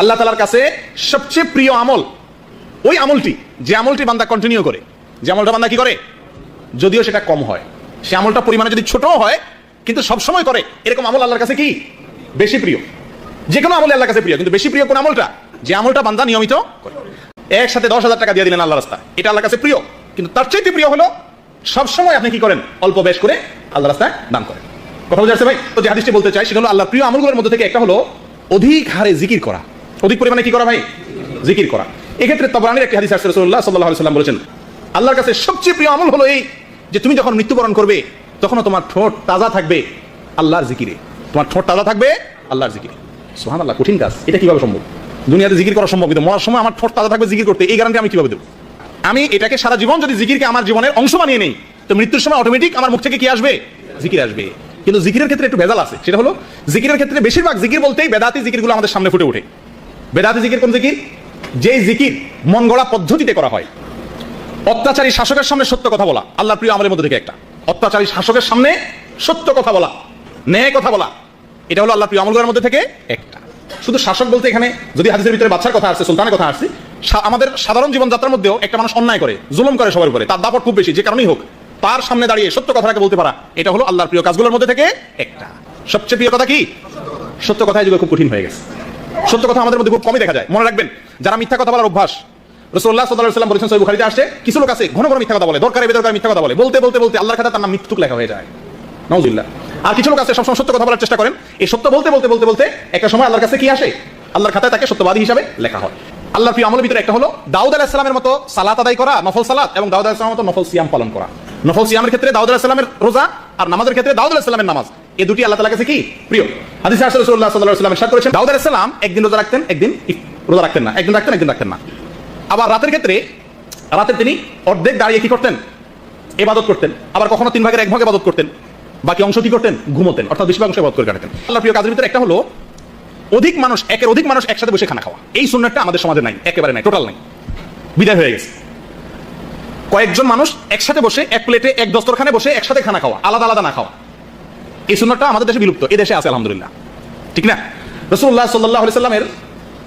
আল্লাহ তালার কাছে সবচেয়ে প্রিয় আমল। ওই আমলটি, যে আমলটি বান্দা কন্টিনিউ করে, যে আমলটা বান্দা কি করে? যদিও সেটা কম হয়। সে আমলটা পরিমাণে যদি ছোটও হয়, কিন্তু সব সময় করে, এরকম আমল আল্লাহর কাছে কি? বেশি প্রিয়। যে কোনো আমল আল্লাহর কাছে প্রিয়, কিন্তু বেশি প্রিয় কোন আমলটা? যে আমলটা বান্দা নিয়মিত করে। একসাথে দশ হাজার টাকা দিয়ে দিলেন আল্লাহ রাস্তা এটা আল্লাহর কাছে প্রিয়, কিন্তু তার চাইতে প্রিয় হলো, সবসময় আপনি কি করেন? অল্প বেশ করে আল্লাহ রাস্তায় দান করেন। কথা বুঝতে ভাই? তো যে বলতে চাই, সেটা হলো আল্লাহ প্রিয় আমলগুলোর মধ্যে থেকে একটা হলো, অধিক হারে জিকির করা। অধিক পরিমাণে কি করা ভাই? জিকির করা। এক্ষেত্রে তবরানির একটি হাদিস আসছে, রাসূলুল্লাহ সাল্লাল্লাহু সাল্লাম বলেছেন, আল্লাহর কাছে সবচেয়ে প্রিয় আমল হলো এই যে তুমি যখন মৃত্যুবরণ করবে, তখনও তোমার ঠোঁট তাজা থাকবে আল্লাহর জিকিরে। তোমার ঠোঁট তাজা থাকবে আল্লাহর জিকিরে। সুবহানাল্লাহ, কঠিন কাজ। এটা কীভাবে সম্ভব? দুনিয়াতে জিকির করা সম্ভব কিন্তু মরার সময় আমার ঠোঁট তাজা থাকবে জিকির করতে, এই গ্যারান্টি আমি কীভাবে দেবো? আমি এটাকে সারা জীবন যদি জিকিরকে আমার জীবনের অংশ বানিয়ে নেই, তো মৃত্যুর সময় অটোমেটিক আমার মুখ থেকে কি আসবে? জিকির আসবে। কিন্তু জিকিরের ক্ষেত্রে একটু ভেজাল আছে, সেটা হলো, জিকিরের ক্ষেত্রে বেশিরভাগ জিকির বলতেই বেদাতি জিকিরগুলো আমাদের সামনে ফুটে ওঠে। বেদাতি জিকির কোন জিকির? যে জিকির মন গড়া পদ্ধতিতে করা হয়। অত্যাচারী শাসকের সামনে সত্য কথা বলা। আল্লাহ প্রিয় আমলের মধ্যে থেকে একটা। অত্যাচারী শাসকের সামনে সত্য কথা বলা, ন্যায় কথা বলা। এটা হলো আল্লাহ প্রিয় আমলগুলোর মধ্যে থেকে একটা। শুধু শাসক বলতে এখানে যদি হাদিসের ভিতরে বাচ্চার কথা আসছে, সুলতানের কথা আসছে আমাদের সাধারণ জীবনযাত্রার মধ্যেও একটা মানুষ অন্যায় করে, জুলুম করে সবার উপরে। তার দাপট খুব বেশি, যে কারণেই হোক। তার সামনে দাঁড়িয়ে সত্য কথাটাকে বলতে পারা, এটা হলো আল্লাহর প্রিয় কাজগুলোর মধ্যে থেকে একটা। সবচেয়ে প্রিয় কথা কি? সত্য কথা। যুগে খুব কঠিন হয়ে গেছে। সত্য কথা আমাদের মধ্যে খুব কমই দেখা যায়। মনে রাখবেন, যারা মিথ্যা কথা বলার অভ্যাস রসুল্লাহ বলেছেন কিছু লোক আছে, ঘন ঘন মিথ্যা কথা বলে, দরকারে বেদরকার মিথ্যা কথা বলে, বলতে বলতে বলতে খাতা তার নাম লেখা হয়ে যায়। আর কিছু লোক আছে, সবসময় সত্য কথা বলার চেষ্টা করেন, এই সত্য বলতে বলতে বলতে বলতে একটা সময় আল্লাহর কাছে কি আসে? আল্লাহর খাতায় তাকে সত্যবাদী হিসাবে লেখা হয়। আল্লাহর প্রিয় আমলের ভিতরে একটা হলো দাউদ আলাহ মতো সালাত আদায় করা, নফল সালাত, এবং দাউদ আলাহিসামের মতো নফল সিয়াম পালন করা। নফল সিয়ামের ক্ষেত্রে দাউদ আলাহিসামের রোজা, আর নামাজের ক্ষেত্রে দাউদ আলাহিসামের নামাজ। এই দুটি আল্লাহ তালা কাছে কি? প্রিয়। হাদিস রাসূলুল্লাহ সাল্লাল্লাহু আলাইহি ওয়াসাল্লাম ইরশাদ করেছেন, দাউদ আলাইহিস একদিন রোজা রাখতেন, একদিন রোজা রাখতেন না, একদিন রাখতেন একদিন রাখতেন না। আবার রাতের ক্ষেত্রে রাতে তিনি অর্ধেক দাঁড়িয়ে কি করতেন? এবাদত করতেন। আবার কখনো তিন ভাগের এক ভাগ এবাদত করতেন। বাকি অংশ কি করতেন? ঘুমোতেন, অর্থাৎ বেশিরভাগ অংশ এবাদত করে কাটাতেন। আল্লাহ প্রিয় কাজের ভিতরে একটা হলো, অধিক মানুষ, একের অধিক মানুষ একসাথে বসে খানা খাওয়া। এই সুন্নাতটা আমাদের সমাজে নাই, একেবারে নাই, টোটাল নাই। বিদায় হয়ে গেছে। কয়েকজন মানুষ একসাথে বসে, এক প্লেটে, এক দস্তরখানে বসে একসাথে খানা খাওয়া, আলাদা আলাদা না খাওয়া। এই সুন্নাতটা আমাদের দেশে বিলুপ্ত, এই দেশে আছে, আলহামদুলিল্লাহ। ঠিক না? রসুল্লাহ সাল্লাহ সাল্লামের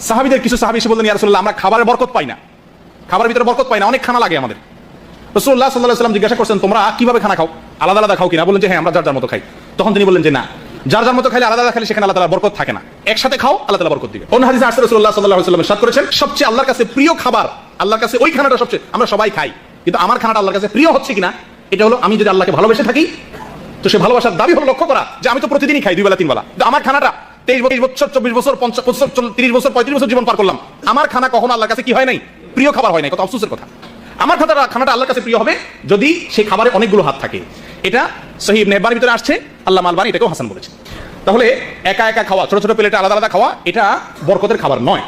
সাহাবিদের কিছু সাহাবি এসে বললেন, ইয়া রাসূলুল্লাহ, আমরা খাবারের বরকত পাই না। খাবারের ভিতরে বরকত পাই না, অনেক খানা লাগে আমাদের। রসুল্লাহ সাল্লাহ সাল্লাম জিজ্ঞাসা করছেন, তোমরা কীভাবে খানা খাও? আলাদা আলাদা খাও কিনা? বললেন যে হ্যাঁ আমরা যার যার মতো খাই। তখন তিনি বললেন যে, না, যার যার মতো খাইলে আলাদা খাইলে সেখানে আল্লাহ তালা বরকত থাকে না। একসাথে খাও, আল্লাহ তালা বরকত দিবে। অন্য হাদিসে আসছে রসুল্লাহ সাল্লাহ সাল্লাম সাত করেছেন, সবচেয়ে আল্লাহর কাছে প্রিয় খাবার, আল্লাহর কাছে ওই খানাটা সবচেয়ে, আমরা সবাই খাই। কিন্তু আমার খানাটা আল্লাহর কাছে প্রিয় হচ্ছে কিনা, এটা হলো আমি যদি আল্লাহকে ভালোবেসে থাকি তো সে ভালোবাসার দাবি হলো লক্ষ্য করা যে আমি তো প্রতিদিনই খাই দুই বেলা তিন বেলা আমার খানাটা তেইশ বছর বছর, চব্বিশ বছর, পঞ্চাশ বছর তিরিশ বছর, পঁয়ত্রিশ বছর জীবন পার করলাম। আমার খানা কখনো আল্লাহর কাছে কি হয় নাই? প্রিয় খাবার হয় নাই কত আফসোসের কথা। আমার খানাটা খানাটা আল্লাহর কাছে প্রিয় হবে যদি সেই খাবারে অনেকগুলো হাত থাকে। এটা সহিব নেহবার ভিতরে আসছে, আল্লাহ মালবানি এটাকেও হাসান বলেছে। তাহলে একা একা খাওয়া, ছোট ছোট প্লেটে আলাদা আলাদা খাওয়া, এটা বরকতের খাবার নয়।